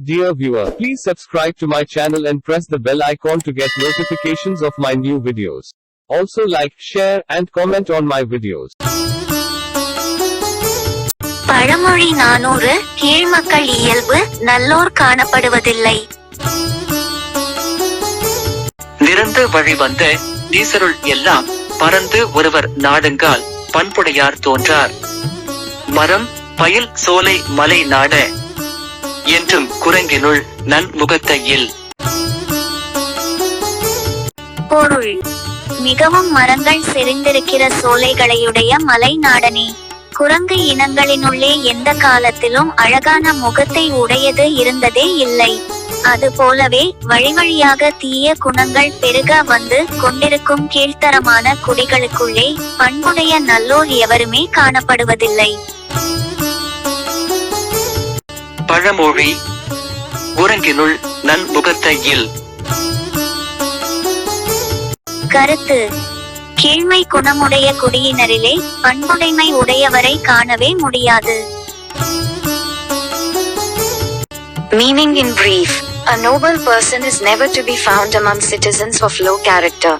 Dear viewer, please subscribe to my channel and press the bell icon to get notifications of my new videos. Also like, share, and comment on my videos. பழமொழி நானூறு கீழ்மக்கள் இயல்பு நல்லோர் காணப்படுவதில்லை நிறந்து வழிவந்த நீசருள் எல்லாம் பறந்து ஒருவர் நாடுங்கால் பண்புடையார் தோன்றார் மரம் பயில் சோலை மலை நாட என்றும் குரங்கினுள் நன்முகத்தையில். பொருள். மிகவும் மரங்கள் செறிந்திருக்கிற சோலைகளையுடைய மலை நாடனே. குரங்கு இனங்களினுள்ளே எந்த காலத்திலும் அழகான முகத்தை உடையது இருந்ததே இல்லை. அதுபோலவே வழிவழியாக தீய குணங்கள் பெருக வந்து கொண்டிருக்கும் கீழ்த்தரமான குடிகளுக்குள்ளே பண்புடைய நல்லோர் எவருமே காணப்படுவதில்லை. பழமொழி குரங்கினுள் நன்முகத்தையில் கருத்து கீழ்மை குணமுடைய குடியினரிலே பண்புடைமை உடையவரை காணவே முடியாது Meaning in brief, a noble person is never to be found among citizens of low character.